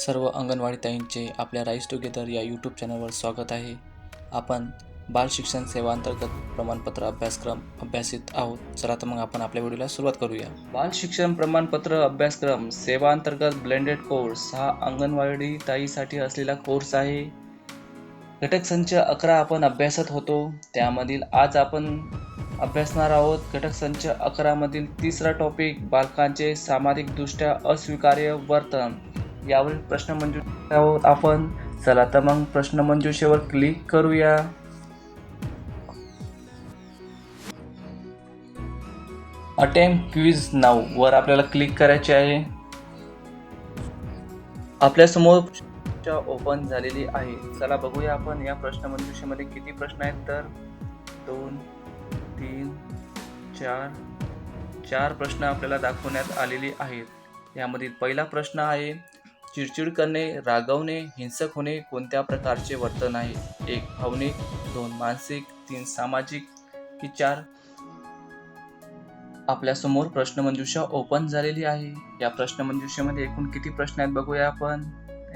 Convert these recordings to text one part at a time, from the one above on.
सर्व अंगणवाडी ताईंचे आपल्या rice together या यूट्यूब चॅनलवर स्वागत आहे. आपण बाल शिक्षण सेवा अंतर्गत प्रमाणपत्र अभ्यासक्रम अभ्यासित आहोत. चला तर मग आपण आपल्या व्हिडिओला सुरुवात करूया. बाल शिक्षण प्रमाणपत्र अभ्यासक्रम सेवा अंतर्गत ब्लेंडेड कोर्स हा अंगणवाडी ताईसाठी असलेला कोर्स आहे. घटक संच अकरा आपण अभ्यासत होतो. त्यामधील आज आपण अभ्यासणार आहोत. घटक संच अकरामधील तिसरा टॉपिक बालकांचे सामाजिकदृष्ट्या अस्वीकार्य वर्तन. यावरील प्रश्न आहोत आपण. चला तर मग प्रश्नमंजुषेवर क्लिक करूया. अटेम्प क्विज नाव वर आपल्याला क्लिक करायचे आहे. आपल्यासमोर ओपन झालेली आहे. चला बघूया आपण या प्रश्नमंजुषेमध्ये किती प्रश्न आहेत तर. दोन तीन चार. चार प्रश्न आपल्याला दाखवण्यात आलेले आहेत. यामधील पहिला प्रश्न आहे चिडचिड करणे रागवणे हिंसक होणे कोणत्या प्रकारचे वर्तन आहे? एक भावनिक दोन मानसिक. तीन सामाजिक. की चार? आपल्यासमोर प्रश्नमंजुषा ओपन झालेली आहे. या प्रश्नमंजुषेमध्ये एकूण किती प्रश्न आहेत बघूया आपण.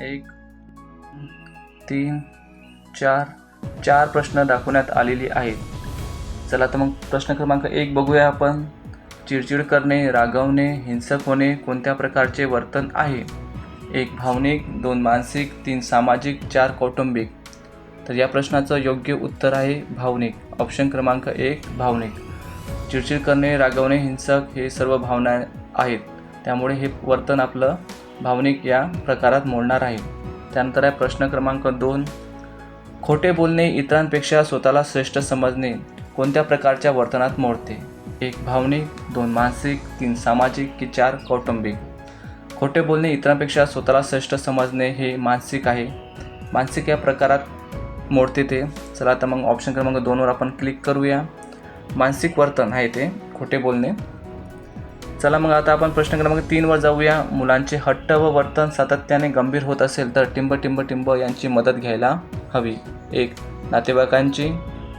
एक तीन चार. चार प्रश्न दाखवण्यात आलेली आहेत. चला तर मग प्रश्न क्रमांक एक बघूया आपण. चिडचिड करणे रागवणे हिंसक होणे कोणत्या प्रकारचे वर्तन आहे? एक भावनिक दोन मानसिक तीन सामाजिक चार कौटुंबिक. तर या प्रश्नाचं योग्य उत्तर आहे भावनिक. ऑप्शन क्रमांक एक भावनिक. चिडचिड करणे रागवणे हिंसक हे सर्व भावना आहेत. त्यामुळे हे वर्तन आपलं भावनिक या प्रकारात मोडणार आहे. त्यानंतर आहे प्रश्न क्रमांक दोन. खोटे बोलणे इतरांपेक्षा स्वतःला श्रेष्ठ समजणे कोणत्या प्रकारच्या वर्तनात मोडते? एक भावनिक दोन मानसिक तीन सामाजिक की चार कौटुंबिक? खोटे बोलणे इतरांपेक्षा स्वतःला श्रेष्ठ समजणे हे मानसिक आहे. मानसिक या प्रकारात मोडते ते. चला आता मग ऑप्शन क्रमांक दोनवर आपण क्लिक करूया. मानसिक वर्तन आहे ते खोटे बोलणे. चला मग आता आपण प्रश्न क्रमांक तीनवर जाऊया. मुलांचे हट्ट व वर्तन सातत्याने गंभीर होत असेल तर टिंब टिंब टिंब यांची मदत घ्यायला हवी. एक नातेवाईकांची.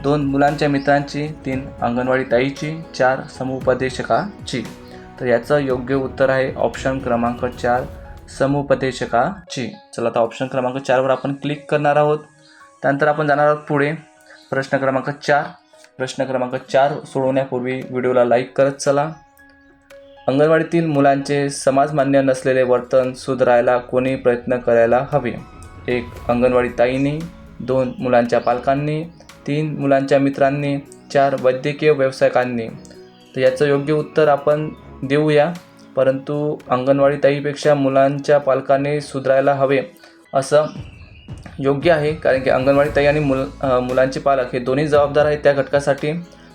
दोन मुलांच्या मित्रांची. तीन अंगणवाडी ताईची. चार समुपदेशकाची. तर याचं योग्य उत्तर आहे ऑप्शन क्रमांक चार समुपदेशकाची. चला आता ऑप्शन क्रमांक चारवर आपण क्लिक करणार आहोत. त्यानंतर आपण जाणार आहोत पुढे. प्रश्न क्रमांक चार. प्रश्न क्रमांक चार सोडवण्यापूर्वी व्हिडिओला लाईक करत चला. अंगणवाडीतील मुलांचे समाजमान्य नसलेले वर्तन सुधारायला कोणी प्रयत्न करायला हवे? एक अंगणवाडी ताईंनी. दोन मुलांच्या पालकांनी. तीन मुलांच्या मित्रांनी. चार वैद्यकीय व्यावसायिकांनी. तर याचं योग्य उत्तर आपण देऊया. परंतु अंगणवाडी ताईपेक्षा मुलांच्या पालकाने सुधारायला हवे असं योग्य आहे. कारण की अंगणवाडी ताई आणि मुल मुलांचे पालक हे दोन्ही जबाबदार आहेत त्या घटकासाठी.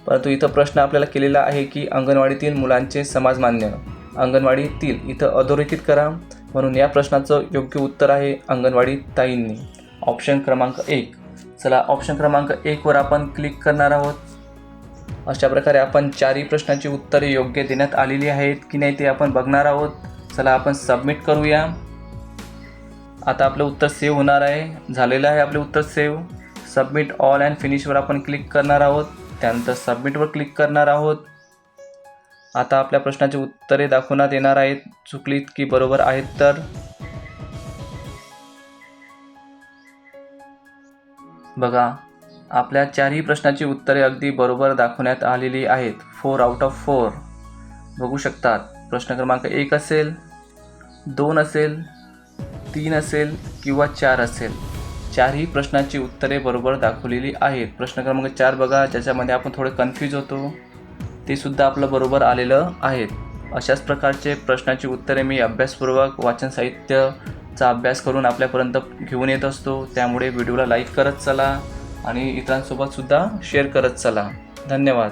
परंतु इथं प्रश्न आपल्याला केलेला आहे की अंगणवाडीतील मुलांचे समाजमान्य अंगणवाडीतील इथं अधोरेखित करा. म्हणून या प्रश्नाचं योग्य उत्तर आहे अंगणवाडी ताईंनी. ऑप्शन क्रमांक एक. चला ऑप्शन क्रमांक एकवर आपण क्लिक करणार आहोत. अशा प्रकारे आपण चारही प्रश्नांची उत्तरे योग्य देण्यात आलेली आहेत की नाही ते आपण बघणार आहोत. चला आपण सबमिट करूया. आता आपलं उत्तर सेव्ह होणार आहे. झालेलं आहे आपले उत्तर सेव्ह सबमिट ऑल अँड फिनिशवर आपण क्लिक करणार आहोत. त्यानंतर सबमिटवर क्लिक करणार आहोत. आता आपल्या प्रश्नाची उत्तरे दाखवण्यात येणार आहेत. चुकलीत की बरोबर आहेत तर. बघा. आपल्या चारही प्रश्नाची उत्तरे अगदी बरोबर दाखवण्यात आलेली आहेत. फोर आउट ऑफ फोर बघू शकतात. प्रश्न क्रमांक एक असेल दोन असेल तीन असेल किंवा चार असेल. चारही प्रश्नाची उत्तरे बरोबर दाखवलेली आहेत. प्रश्न क्रमांक चार बघा ज्याच्यामध्ये आपण थोडे कन्फ्यूज होतो. ते सुद्धा आपलं बरोबर आलेलं आहेत. अशाच प्रकारचे प्रश्नाची उत्तरे मी अभ्यासपूर्वक वाचन साहित्याचा अभ्यास करून आपल्यापर्यंत घेऊन येत असतो. त्यामुळे व्हिडिओला लाईक करत चला. आणि इतरांसोबत सुद्धा शेअर करत चला. धन्यवाद.